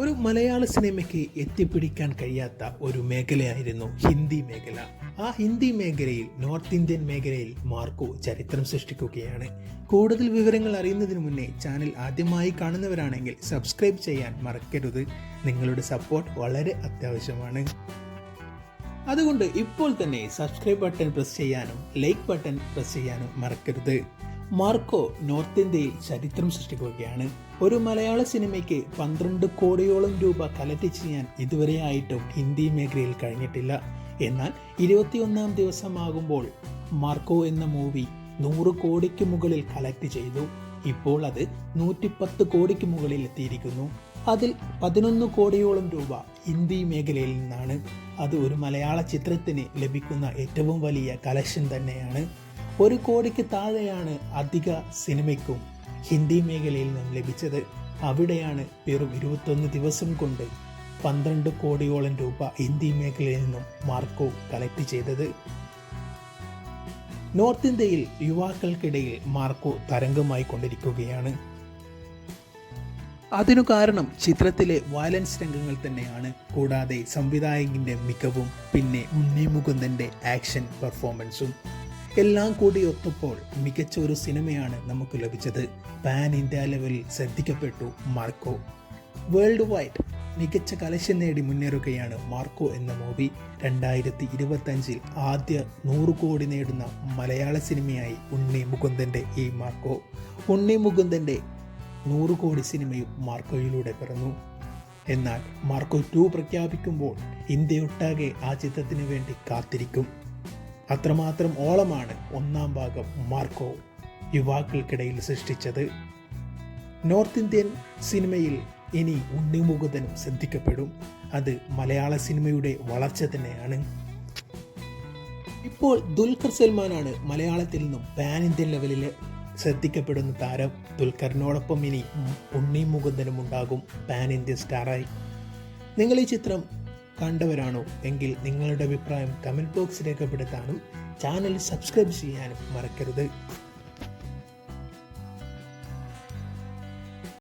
ഒരു മലയാള സിനിമയ്ക്ക് എത്തിപ്പിടിക്കാൻ കഴിയാത്ത ഒരു മേഖലയായിരുന്നു ഹിന്ദി മേഖല. ആ ഹിന്ദി മേഖലയിൽ നോർത്ത് ഇന്ത്യൻ മേഖലയിൽ മാർക്കോ ചരിത്രം സൃഷ്ടിക്കുകയാണ്. കൂടുതൽ വിവരങ്ങൾ അറിയുന്നതിന് മുന്നേ ചാനൽ ആദ്യമായി കാണുന്നവരാണെങ്കിൽ സബ്സ്ക്രൈബ് ചെയ്യാൻ മറക്കരുത്. നിങ്ങളുടെ സപ്പോർട്ട് വളരെ അത്യാവശ്യമാണ്. അതുകൊണ്ട് ഇപ്പോൾ തന്നെ സബ്സ്ക്രൈബ് ബട്ടൺ പ്രസ് ചെയ്യാനും ലൈക്ക് ബട്ടൺ പ്രസ് ചെയ്യാനും മറക്കരുത്. മാർക്കോ നോർത്ത് ഇന്ത്യയിൽ ചരിത്രം സൃഷ്ടിക്കുകയാണ്. ഒരു മലയാള സിനിമയ്ക്ക് പന്ത്രണ്ട് കോടിയോളം രൂപ കലറ്റി ചെയ്യാൻ ഇതുവരെയായിട്ടും ഹിന്ദി മേഖലയിൽ കഴിഞ്ഞിട്ടില്ല. എന്നാൽ ഇരുപത്തിയൊന്നാം ദിവസമാകുമ്പോൾ മാർക്കോ എന്ന മൂവി നൂറ് കോടിക്ക് മുകളിൽ കളക്ട് ചെയ്തു. ഇപ്പോൾ അത് നൂറ്റിപ്പത്ത് കോടിക്ക് മുകളിൽ എത്തിയിരിക്കുന്നു. അതിൽ പതിനൊന്ന് കോടിയോളം രൂപ ഹിന്ദി മേഖലയിൽ നിന്നാണ്. അത് ഒരു മലയാള ചിത്രത്തിന് ലഭിക്കുന്ന ഏറ്റവും വലിയ കലക്ഷൻ തന്നെയാണ്. ഒരു കോടിക്ക് താഴെയാണ് അധിക സിനിമയ്ക്കും ഹിന്ദി മേഖലയിൽ നിന്നും ലഭിച്ചത്. അവിടെയാണ് വെറും ഇരുപത്തൊന്ന് ദിവസം കൊണ്ട് പന്ത്രണ്ട് കോടിയോളം രൂപ ഹിന്ദി മേഖലയിൽ നിന്നും മാർക്കോ കളക്ട് ചെയ്തത്. നോർത്ത് ഇന്ത്യയിൽ യുവാക്കൾക്കിടയിൽ മാർക്കോ തരംഗമായി കൊണ്ടിരിക്കുകയാണ്. അതിനു കാരണം ചിത്രത്തിലെ വയലൻസ് രംഗങ്ങൾ തന്നെയാണ്. കൂടാതെ സംവിധായകന്റെ മികവും പിന്നെ ഉണ്ണി മുകുന്ദന്റെ ആക്ഷൻ പെർഫോമൻസും. എല്ലാം കൂടി ഒത്തപ്പോൾ മികച്ച ഒരു സിനിമയാണ് നമുക്ക് ലഭിച്ചത്. പാൻ ഇന്ത്യ ലെവലിൽ ശ്രദ്ധിക്കപ്പെട്ടു മാർക്കോ. വേൾഡ് വൈഡ് മികച്ച കലശം നേടി മുന്നേറുകയാണ് മാർക്കോ എന്ന മൂവി രണ്ടായിരത്തി ഇരുപത്തഞ്ചിൽ ആദ്യ നൂറ് കോടി നേടുന്ന മലയാള സിനിമയായി ഉണ്ണി മുകുന്ദന്റെ ഈ മാർക്കോ. ഉണ്ണി മുകുന്ദന്റെ നൂറ് കോടി സിനിമയും മാർക്കോയിലൂടെ പിറന്നു. എന്നാൽ മാർക്കോ ടു പ്രഖ്യാപിക്കുമ്പോൾ ഇന്ത്യയൊട്ടാകെ ആ ചിത്രത്തിന് വേണ്ടി കാത്തിരിക്കും. അത്രമാത്രം ഓളമാണ് ഒന്നാം ഭാഗം മാർക്കോ യുവാക്കൾക്കിടയിൽ സൃഷ്ടിച്ചത്. നോർത്ത് ഇന്ത്യൻ സിനിമയിൽ ഇനി ഉണ്ണിമുകുതനും ശ്രദ്ധിക്കപ്പെടും. അത് മലയാള സിനിമയുടെ വളർച്ച തന്നെയാണ്. ഇപ്പോൾ ദുൽഖർ സൽമാനാണ് മലയാളത്തിൽ നിന്നും പാൻ ഇന്ത്യൻ ലെവലിൽ ശ്രദ്ധിക്കപ്പെടുന്ന താരം. ദുൽഖറിനോടൊപ്പം ഇനി ഉണ്ണി മുകുന്ദനും ഉണ്ടാകും പാൻ ഇന്ത്യൻ സ്റ്റാറായി. നിങ്ങൾ ഈ ചിത്രം കണ്ടവരാണോ എങ്കിൽ നിങ്ങളുടെ അഭിപ്രായം കമന്റ് ബോക്സ് രേഖപ്പെടുത്താനും ചാനൽ സബ്സ്ക്രൈബ് ചെയ്യാനും മറക്കരുത്.